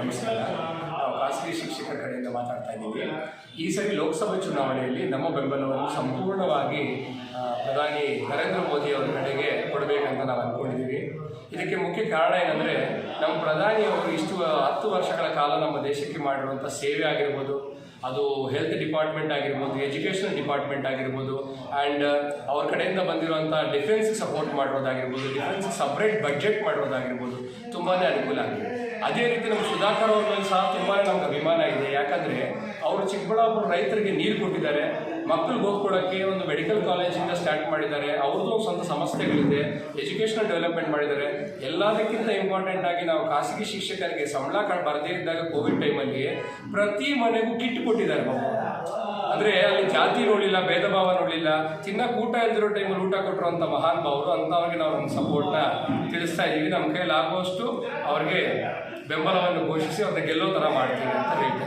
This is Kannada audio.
ನಮಸ್ಕಾರ. ನಾವು ಖಾಸಗಿ ಶಿಕ್ಷಕರ ಕಡೆಯಿಂದ ಮಾತಾಡ್ತಾ ಇದ್ದೀವಿ. ಈ ಸರಿ ಲೋಕಸಭೆ ಚುನಾವಣೆಯಲ್ಲಿ ನಮ್ಮ ಬೆಂಬಲವನ್ನು ಸಂಪೂರ್ಣವಾಗಿ ಪ್ರಧಾನಿ ನರೇಂದ್ರ ಮೋದಿ ಅವರ ಕಡೆಗೆ ಕೊಡಬೇಕಂತ ನಾವು ಅಂದ್ಕೊಂಡಿದ್ದೀವಿ ಇದಕ್ಕೆ ಮುಖ್ಯ ಕಾರಣ ಏನಂದರೆ, ನಮ್ಮ ಪ್ರಧಾನಿಯವರು ಇಷ್ಟು, ಹತ್ತು ವರ್ಷಗಳ ಕಾಲ ನಮ್ಮ ದೇಶಕ್ಕೆ ಮಾಡಿರುವಂಥ ಸೇವೆ ಆಗಿರ್ಬೋದು ಅದು ಹೆಲ್ತ್ ಡಿಪಾರ್ಟ್ಮೆಂಟ್ ಆಗಿರ್ಬೋದು ಎಜುಕೇಷನ್ ಡಿಪಾರ್ಟ್ಮೆಂಟ್ ಆಗಿರ್ಬೋದು ಆ್ಯಂಡ್ ಅವ್ರ ಕಡೆಯಿಂದ ಬಂದಿರುವಂಥ ಡಿಫೆನ್ಸ್ಗೆ ಸಪೋರ್ಟ್ ಮಾಡೋದಾಗಿರ್ಬೋದು ಡಿಫೆನ್ಸ್ ಸಪ್ರೇಟ್ ಬಜೆಟ್ ಮಾಡೋದಾಗಿರ್ಬೋದು ತುಂಬಾ ಅನುಕೂಲ ಆಗಿದೆ. ಅದೇ ರೀತಿ ನಮ್ಮ ಸುಧಾಕರ್ ಅವ್ರ ಸಹ ತುಂಬಾ ನಮ್ಗೆ ಅಭಿಮಾನ ಇದೆ. ಯಾಕಂದರೆ ಅವರು ಚಿಕ್ಕಬಳ್ಳಾಪುರ ರೈತರಿಗೆ ನೀರು ಕೊಟ್ಟಿದ್ದಾರೆ. ಮಕ್ಕಳಿಗೆ ಓದ್ಕೊಳ್ಳೋಕ್ಕೆ ಒಂದು ಮೆಡಿಕಲ್ ಕಾಲೇಜಿಂದ ಸ್ಟಾರ್ಟ್ ಮಾಡಿದ್ದಾರೆ. ಅವ್ರದ್ದು ಒಂದು ಸ್ವಂತ ಸಂಸ್ಥೆಗಳಿದೆ. ಎಜುಕೇಷನಲ್ ಡೆವಲಪ್ಮೆಂಟ್ ಮಾಡಿದ್ದಾರೆ. ಎಲ್ಲದಕ್ಕಿಂತ ಇಂಪಾರ್ಟೆಂಟ್ ಆಗಿ ನಾವು ಖಾಸಗಿ ಶಿಕ್ಷಕರಿಗೆ ಸಂಬಳ ಬರದೇ ಇದ್ದಾಗ ಕೋವಿಡ್ ಟೈಮಲ್ಲಿ ಪ್ರತಿ ಮನೆಗೂ ಕಿಟ್ ಕೊಟ್ಟಿದ್ದಾರೆ ಅಂದರೆ ಅಲ್ಲಿ ಜಾತಿ ನೋಡಿಲ್ಲ ಭೇದ ಭಾವ ನೋಡಿಲ್ಲ ತಿನ್ನಕ್ಕೆ ಊಟ ಇಲ್ದಿರೋ ಟೈಮಲ್ಲಿ ಊಟ ಕೊಟ್ಟಿರುವಂಥ ಮಹಾನ್ ಭಾವರು ಅಂಥವ್ರಿಗೆ ನಾವು ನಮ್ಮ ಸಪೋರ್ಟ್ನ ತಿಳಿಸ್ತಾ ಇದ್ದೀವಿ ನಮ್ಮ ಕೈಯಲ್ಲಿ ಆಗುವಷ್ಟು ಅವ್ರಿಗೆ ಬೆಂಬಲವನ್ನು ಘೋಷಿಸಿ ಅವ್ರನ್ನ ಗೆಲ್ಲೋ ಥರ ಮಾಡ್ತೀವಿ ಅಂತ ಹೇಳ್ತೀವಿ